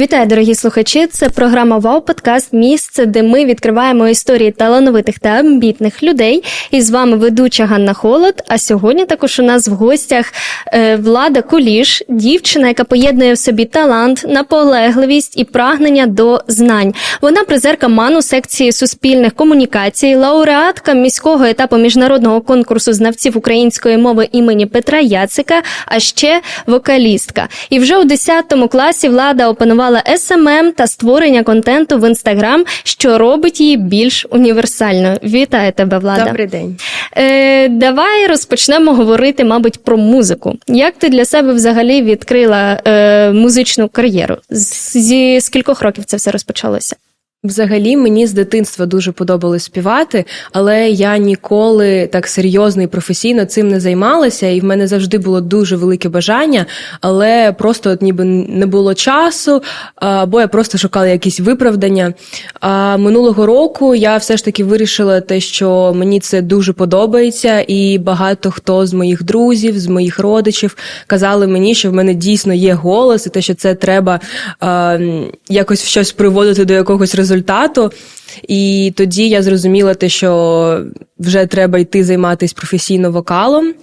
Вітаю, дорогі слухачі! Це програма Вау Подкаст, місце, де ми відкриваємо історії талановитих та амбітних людей. І з вами ведуча Ганна Холод. А сьогодні також у нас в гостях е, Влада Куліш, дівчина, яка поєднує в собі талант, наполегливість і прагнення до знань. Вона призерка ману секції суспільних комунікацій, лауреатка міського етапу міжнародного конкурсу знавців української мови імені Петра Яцика, а ще вокалістка. І вже у 10 класі влада опанувала SMM та створення контенту в інстаграм, що робить її більш універсальною. Вітаю тебе, Влада. Добрий день. Е, давай розпочнемо говорити, мабуть, про музику. Як ти для себе взагалі відкрила е, музичну кар'єру? З- Зі скількох років це все розпочалося? Взагалі мені з дитинства дуже подобалось співати, але я ніколи так серйозно і професійно цим не займалася, і в мене завжди було дуже велике бажання, але просто от ніби не було часу, або я просто шукала якісь виправдання. А минулого року я все ж таки вирішила те, що мені це дуже подобається, і багато хто з моїх друзів, з моїх родичів казали мені, що в мене дійсно є голос, і те, що це треба е, якось в щось приводити до якогось результату. І тоді я зрозуміла те, що вже треба йти займатися професійно вокалом.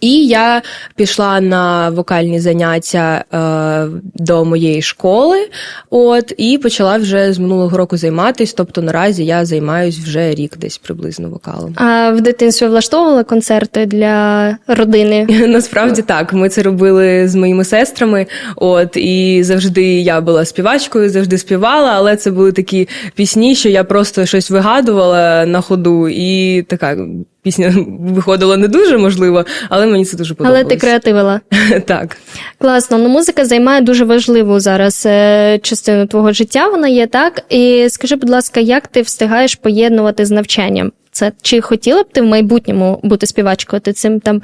І я пішла на вокальні заняття е, до моєї школи, от і почала вже з минулого року займатися. Тобто наразі я займаюсь вже рік десь приблизно вокалом. А в дитинстві влаштовували концерти для родини? Насправді так, ми це робили з моїми сестрами. От і завжди я була співачкою, завжди співала, але це були такі пісні, що я просто щось вигадувала на ходу, і така пісня виходила не дуже можливо, але мені це дуже подобалось. Але ти креативила. так. Класно. Ну, музика займає дуже важливу зараз е, частину твого життя. Вона є так. І скажи, будь ласка, як ти встигаєш поєднувати з навчанням? Це чи хотіла б ти в майбутньому бути співачкою? Ти цим там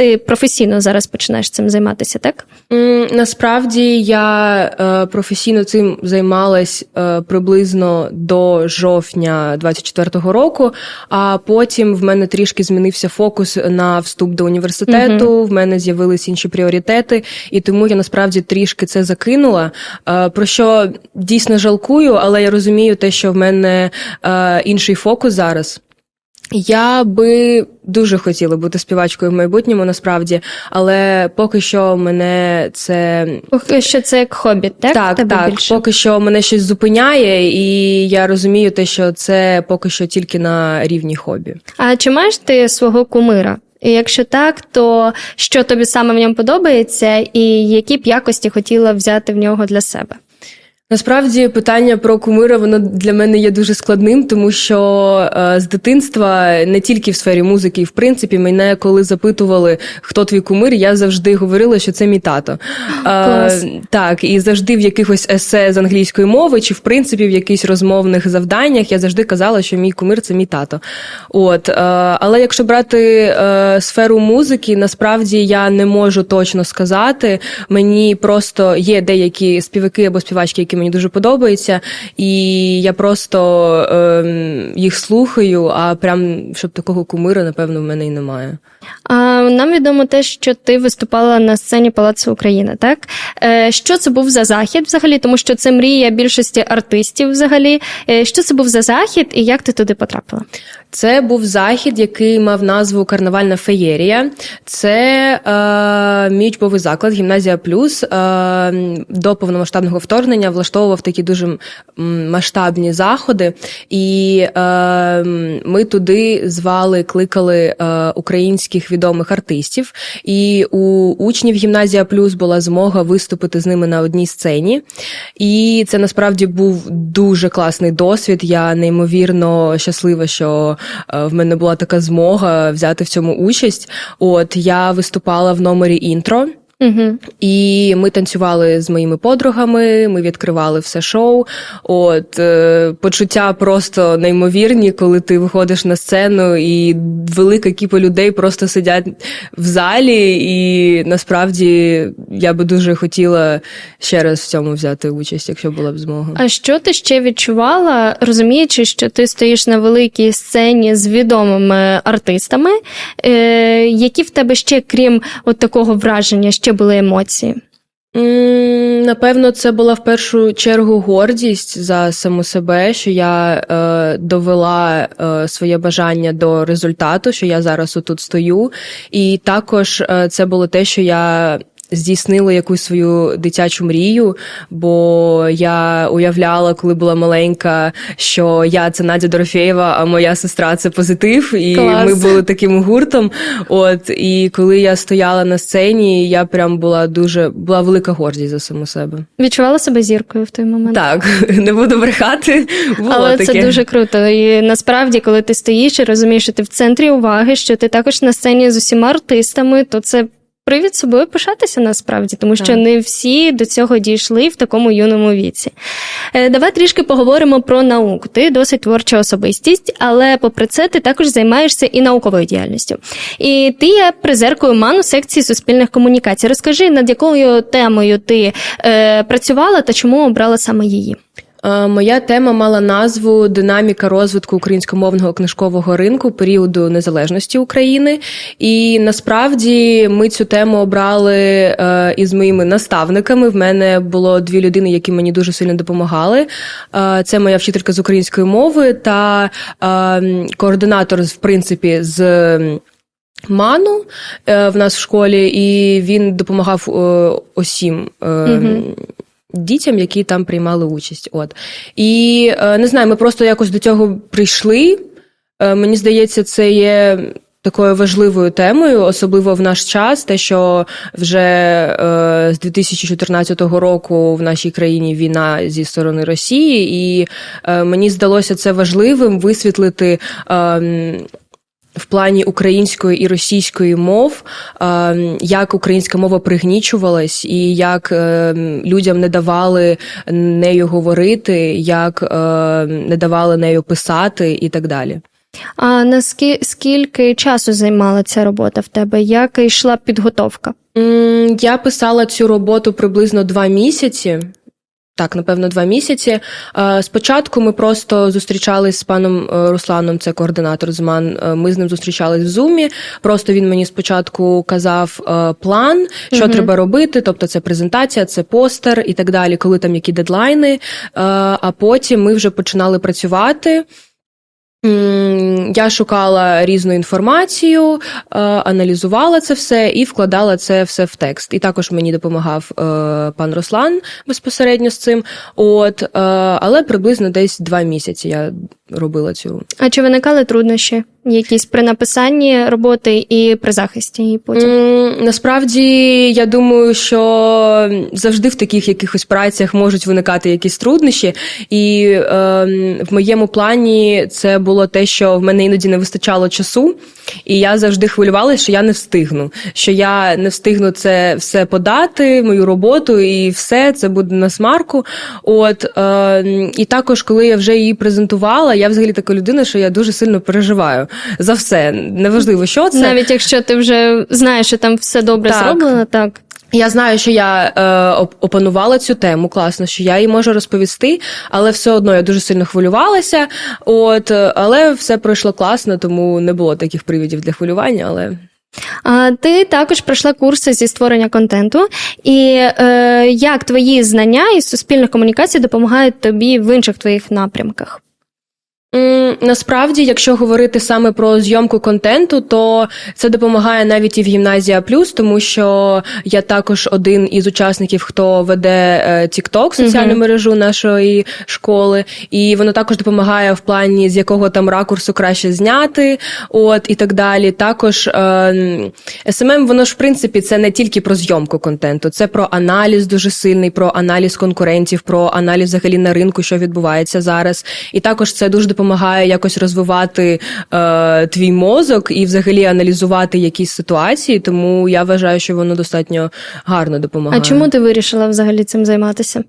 ти професійно зараз починаєш цим займатися, так? Насправді я е, професійно цим займалась е, приблизно до жовтня 24-го року. А потім в мене трішки змінився фокус на вступ до університету. В мене з'явились інші пріоритети, і тому я насправді трішки це закинула. Е, про що дійсно жалкую, але я розумію те, що в мене інший фокус зараз. Я би дуже хотіла бути співачкою в майбутньому, насправді, але поки що мене це Поки що це як хобі, так? так, Тебе так. більше? Поки що мене щось зупиняє, і я розумію те, що це поки що тільки на рівні хобі. А чи маєш ти свого кумира? І якщо так, то що тобі саме в ньому подобається, і які б якості хотіла взяти в нього для себе? Насправді питання про кумира воно для мене є дуже складним, тому що е, з дитинства не тільки в сфері музики, і в принципі, мене коли запитували, хто твій кумир, я завжди говорила, що це мій тато. Е, так, і завжди в якихось есе з англійської мови, чи в принципі в якихось розмовних завданнях я завжди казала, що мій кумир це мій тато. От, е, але якщо брати е, сферу музики, насправді я не можу точно сказати. Мені просто є деякі співаки або співачки, які мені дуже подобаються, і я просто е, їх слухаю, а прям щоб такого кумира, напевно, в мене і немає. А, нам відомо те, що ти виступала на сцені Палацу Україна, так? Е, що це був за захід взагалі? Тому що це мрія більшості артистів взагалі. Е, що це був за захід і як ти туди потрапила? Це був захід, який мав назву Карнавальна феєрія. Це е, мій учбовий заклад, гімназія плюс е, до повномасштабного вторгнення влаштовував такі дуже масштабні заходи, і е, ми туди звали, кликали е, українських відомих артистів. І у учнів гімназія плюс була змога виступити з ними на одній сцені. І це насправді був дуже класний досвід. Я неймовірно щаслива, що в мене була така змога взяти в цьому участь. От я виступала в номері інтро. Угу. І ми танцювали з моїми подругами, ми відкривали все шоу. От е, почуття просто неймовірні, коли ти виходиш на сцену, і велика кіпа людей просто сидять в залі. І насправді я би дуже хотіла ще раз в цьому взяти участь, якщо була б змога. А що ти ще відчувала, розуміючи, що ти стоїш на великій сцені з відомими артистами? Е, які в тебе ще, крім от такого враження, ще були емоції? Напевно, це була в першу чергу гордість за саму себе, що я е, довела е, своє бажання до результату, що я зараз отут стою. І також е, це було те, що я здійснила якусь свою дитячу мрію, бо я уявляла, коли була маленька, що я це Надя Дорофєєва, а моя сестра це позитив. І Клас. ми були таким гуртом. От і коли я стояла на сцені, я прям була дуже була велика гордість за саму себе. Відчувала себе зіркою в той момент? Так, не буду брехати. Було Але таке. це дуже круто. І насправді, коли ти стоїш і розумієш, що ти в центрі уваги, що ти також на сцені з усіма артистами, то це. Привід собою пишатися насправді, тому що Так. не всі до цього дійшли в такому юному віці. Е, Давай трішки поговоримо про науку. Ти досить творча особистість, але попри це ти також займаєшся і науковою діяльністю. І ти є призеркою МАНу секції суспільних комунікацій. Розкажи, над якою темою ти е, працювала та чому обрала саме її? Е, Моя тема мала назву Динаміка розвитку українськомовного книжкового ринку періоду незалежності України. І насправді ми цю тему обрали е, із моїми наставниками. В мене було дві людини, які мені дуже сильно допомагали. Е, Це моя вчителька з української мови та координатор, в принципі, з. Ману в нас в школі, і він допомагав усім Мгм. Дітям, які там приймали участь. От і е, не знаю, ми просто якось до цього прийшли. Е, Мені здається, це є. Такою важливою темою, особливо в наш час, те, що вже е, з 2014 року в нашій країні війна зі сторони Росії, і е, мені здалося це важливим висвітлити. Е, в плані української і російської мов, е, як українська мова пригнічувалась, і як е, людям не давали нею говорити, як е, не давали нею писати, і так далі. А наскільки скільки часу займала ця робота в тебе? Як йшла підготовка? Я писала цю роботу приблизно два місяці. Так, напевно, два місяці. Е, Спочатку ми просто зустрічались з паном е, Русланом, це координатор з МАН. Е, Ми з ним зустрічались в зумі. Просто він мені спочатку казав план, що угу. треба робити. Тобто, це презентація, це постер і так далі, коли там які дедлайни. А потім ми вже починали працювати. Я шукала різну інформацію, е, аналізувала це все і вкладала це все в текст. І також мені допомагав е, пан Руслан безпосередньо з цим. От, е, але приблизно десь два місяці я робила цю. А чи виникали труднощі якісь при написанні роботи і при захисті її потім? М, Насправді, я думаю, що завжди в таких якихось працях можуть виникати якісь труднощі. І е, в моєму плані це було те, що в мене іноді не вистачало часу, і я завжди хвилювалася, що я не встигну. Що я не встигну це все подати, мою роботу, і все це буде на смарку. От е, і також, коли я вже її презентувала, я взагалі така людина, що я дуже сильно переживаю за все. Неважливо, що це. Навіть якщо ти вже знаєш, що там все добре Так. зроблено, так. Я знаю, що я е, опанувала цю тему класно, що я її можу розповісти, але все одно я дуже сильно хвилювалася. От, але все пройшло класно, тому не було таких привідів для хвилювання. Але А ти також пройшла курси зі створення контенту. І е, як твої знання із суспільних комунікацій допомагають тобі в інших твоїх напрямках? Насправді, якщо говорити саме про зйомку контенту, то це допомагає навіть і в гімназія плюс, тому що я також один із учасників, хто веде е, TikTok, соціальну Мгм. мережу нашої школи, і воно також допомагає в плані з якого там ракурсу краще зняти, от і так далі. Також е, SMM, воно ж в принципі це не тільки про зйомку контенту, це про аналіз дуже сильний, про аналіз конкурентів, про аналіз взагалі на ринку, що відбувається зараз. І також це дуже допомагає якось розвивати е, твій мозок і взагалі аналізувати якісь ситуації. Тому я вважаю, що воно достатньо гарно допомагає. А чому ти вирішила взагалі цим займатися?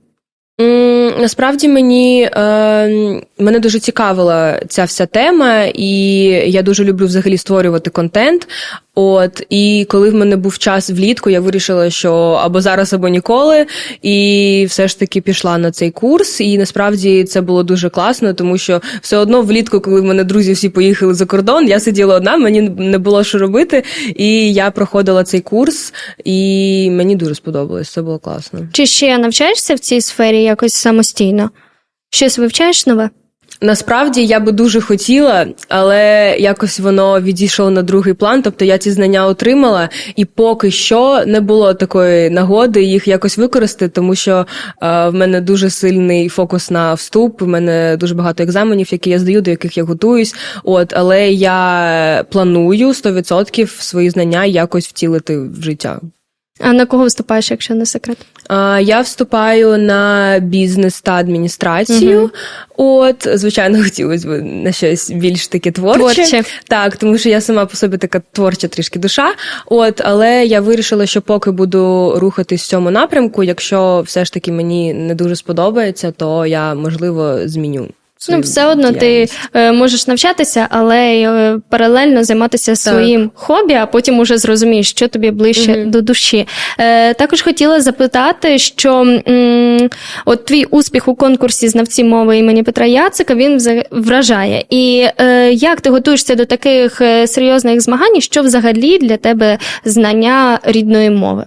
Насправді мені е, мене дуже цікавила ця вся тема, і я дуже люблю взагалі створювати контент. От і коли в мене був час влітку, я вирішила, що або зараз, або ніколи, і все ж таки пішла на цей курс. І насправді це було дуже класно, тому що все одно влітку, коли в мене друзі всі поїхали за кордон, я сиділа одна, мені не було що робити. І я проходила цей курс, і мені дуже сподобалось. Це було класно. Чи ще навчаєшся в цій сфері якось самостійно? Щось вивчаєш нове? Насправді я би дуже хотіла, але якось воно відійшло на другий план. Тобто я ці знання отримала, і поки що не було такої нагоди їх якось використати, тому що е, в мене дуже сильний фокус на вступ. В мене дуже багато екзаменів, які я здаю, до яких я готуюсь. От, але я планую 100% свої знання якось втілити в життя. А на кого виступаєш, якщо не секрет? А, Я вступаю на бізнес та адміністрацію. Мгм. От, звичайно, хотілося б на щось більш таке творче. Творче. Так, тому що я сама по собі така творча трішки душа. От, але я вирішила, що поки буду рухатись в цьому напрямку, якщо все ж таки мені не дуже сподобається, то я можливо зміню. Ну, все одно ти е, можеш навчатися, але е, паралельно займатися своїм хобі, а потім уже зрозумієш, що тобі ближче Мгм. до душі. Е, також хотіла запитати, що м, от твій успіх у конкурсі знавці мови імені Петра Яцика він вражає. І е, як ти готуєшся до таких е, серйозних змагань? Що взагалі для тебе знання рідної мови?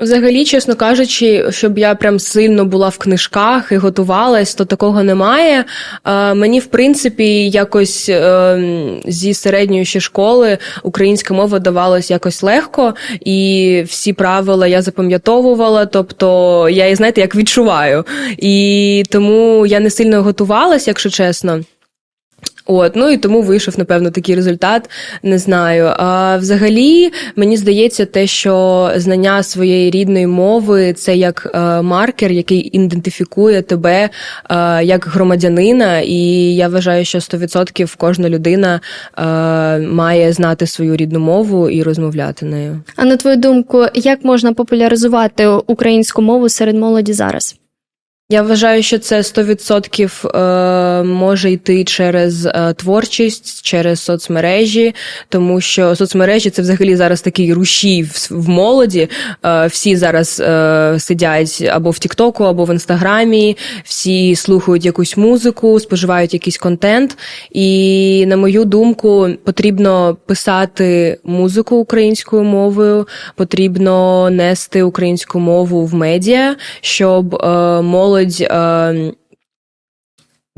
Взагалі, чесно кажучи, щоб я прям сильно була в книжках і готувалась, то такого немає. Е, Мені, в принципі, якось е, зі середньої ще школи українська мова давалась якось легко, і всі правила я запам'ятовувала, тобто я її, знаєте, як відчуваю. І тому я не сильно готувалась, якщо чесно. От, ну і тому вийшов, напевно, такий результат. Не знаю. А взагалі, мені здається, те, що знання своєї рідної мови це як е, маркер, який ідентифікує тебе е, як громадянина. І я вважаю, що 100% кожна людина е, має знати свою рідну мову і розмовляти нею. А на твою думку, як можна популяризувати українську мову серед молоді зараз? Я вважаю, що це 100% е, може йти через е, творчість, через соцмережі, тому що соцмережі це взагалі зараз такий рушій в, молоді. Е, всі зараз сидять або в Тіктоку, або в Інстаграмі, всі слухають якусь музику, споживають якийсь контент. І, на мою думку, потрібно писати музику українською мовою, потрібно нести українську мову в медіа, щоб е, молодь. Е,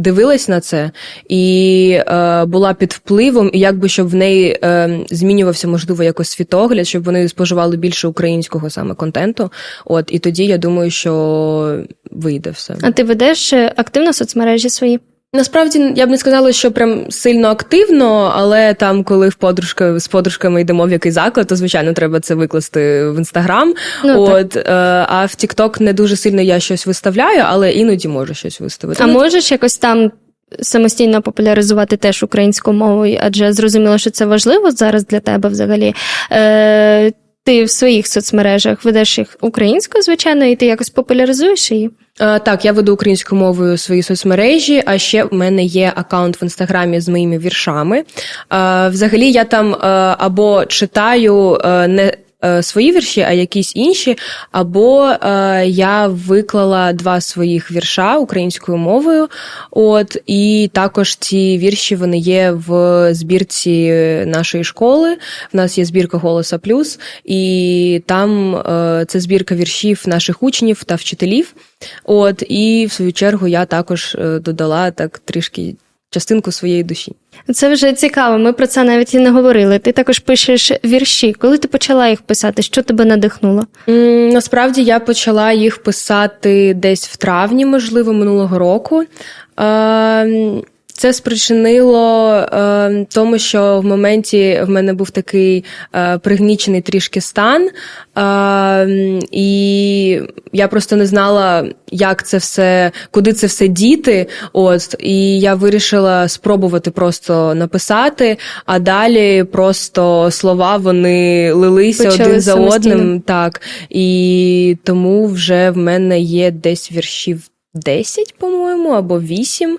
Дивилась на це і е, була під впливом, і якби щоб в неї е, змінювався, можливо, якось світогляд, щоб вони споживали більше українського саме контенту. От і тоді я думаю, що вийде все. А ти ведеш е, активно соцмережі свої? Насправді я б не сказала, що прям сильно активно, але там, коли в подружка з подружками йдемо в якийсь заклад, то звичайно треба це викласти в інстаграм. Ну. От е, а в Тікток не дуже сильно я щось виставляю, але іноді можу щось виставити. А Ну, можеш якось там самостійно популяризувати теж українську мову, адже зрозуміло, що це важливо зараз для тебе взагалі. Е, ти в своїх соцмережах ведеш їх українською, звичайно, і ти якось популяризуєш її. Е, Так, я веду українською мовою свої соцмережі, а ще в мене є аккаунт в інстаграмі з моїми віршами. Е, Взагалі, я там е, або читаю не свої вірші, а якісь інші, або е, я виклала два своїх вірша українською мовою. От і також ці вірші вони є в збірці нашої школи. В нас є збірка Голоса Плюс, і там е, це збірка віршів наших учнів та вчителів. От і в свою чергу я також е, додала так трішки частинку своєї душі. Це вже цікаво. Ми про це навіть і не говорили. Ти також пишеш вірші. Коли ти почала їх писати, що тебе надихнуло? М, Насправді я почала їх писати десь в травні, можливо, минулого року. Ем, Це спричинило е, тому, що в моменті в мене був такий е, пригнічений трішки стан, е, і я просто не знала, як це все, куди це все діти. От і я вирішила спробувати просто написати, а далі просто слова вони лилися Почали один за самостійно. одним. Так, і тому вже в мене є десь віршів 10, по-моєму, або 8.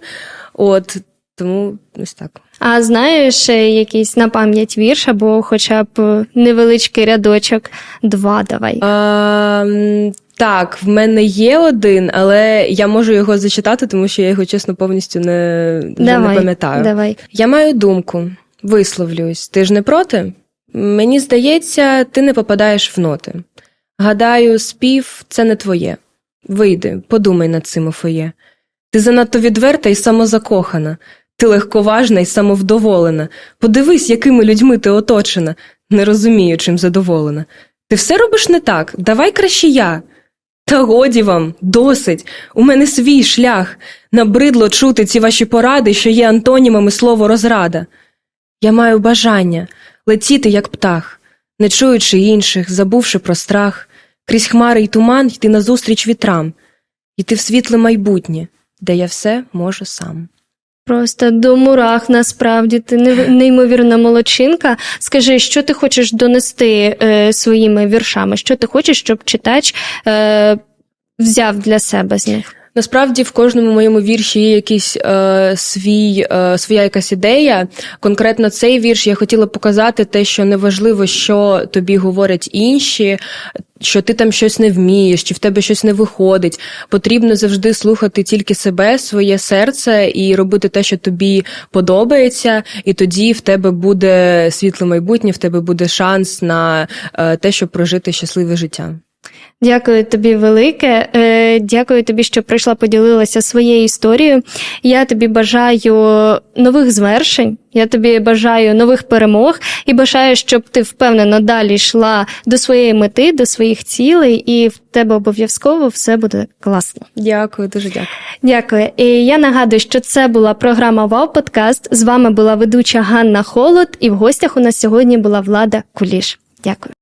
От тому ось так. А знаєш е, якийсь на пам'ять вірш або хоча б е, невеличкий рядочок? Два давай. А, так, в мене є один, але я можу його зачитати, тому що я його чесно повністю не, вже не пам'ятаю. давай. Я маю думку, висловлююсь. Ти ж не проти? Мені здається, ти не попадаєш в ноти. Гадаю, спів це не твоє. Вийди, подумай над цим у фоє. Ти занадто відверта і самозакохана. Ти легковажна і самовдоволена. Подивись, якими людьми ти оточена. Не розумію, чим задоволена. Ти все робиш не так, давай краще я. Та годі вам, досить. У мене свій шлях. Набридло чути ці ваші поради, що є антонімами слово розрада. Я маю бажання летіти, як птах, не чуючи інших, забувши про страх, крізь хмари й туман йти назустріч вітрам, йти в світле майбутнє, де я все можу сам. Просто до мурах насправді ти неймовірна молодчинка. Скажи, що ти хочеш донести е, своїми віршами? Що ти хочеш, щоб читач е, взяв для себе з них? Насправді в кожному моєму вірші є якийсь е, свій, е, своя якась ідея. Конкретно цей вірш я хотіла показати те, що неважливо, що тобі говорять інші, що ти там щось не вмієш, чи в тебе щось не виходить. Потрібно завжди слухати тільки себе, своє серце і робити те, що тобі подобається, і тоді в тебе буде світле майбутнє, в тебе буде шанс на е, те, щоб прожити щасливе життя. Дякую тобі велике. Е, Дякую тобі, що прийшла, поділилася своєю історією. Я тобі бажаю нових звершень. Я тобі бажаю нових перемог і бажаю, щоб ти впевнено далі йшла до своєї мети, до своїх цілей, і в тебе обов'язково все буде класно. Дякую, дуже дякую. Дякую. І я нагадую, що це була програма Вау Подкаст. З вами була ведуча Ганна Холод, і в гостях у нас сьогодні була Влада Куліш. Дякую.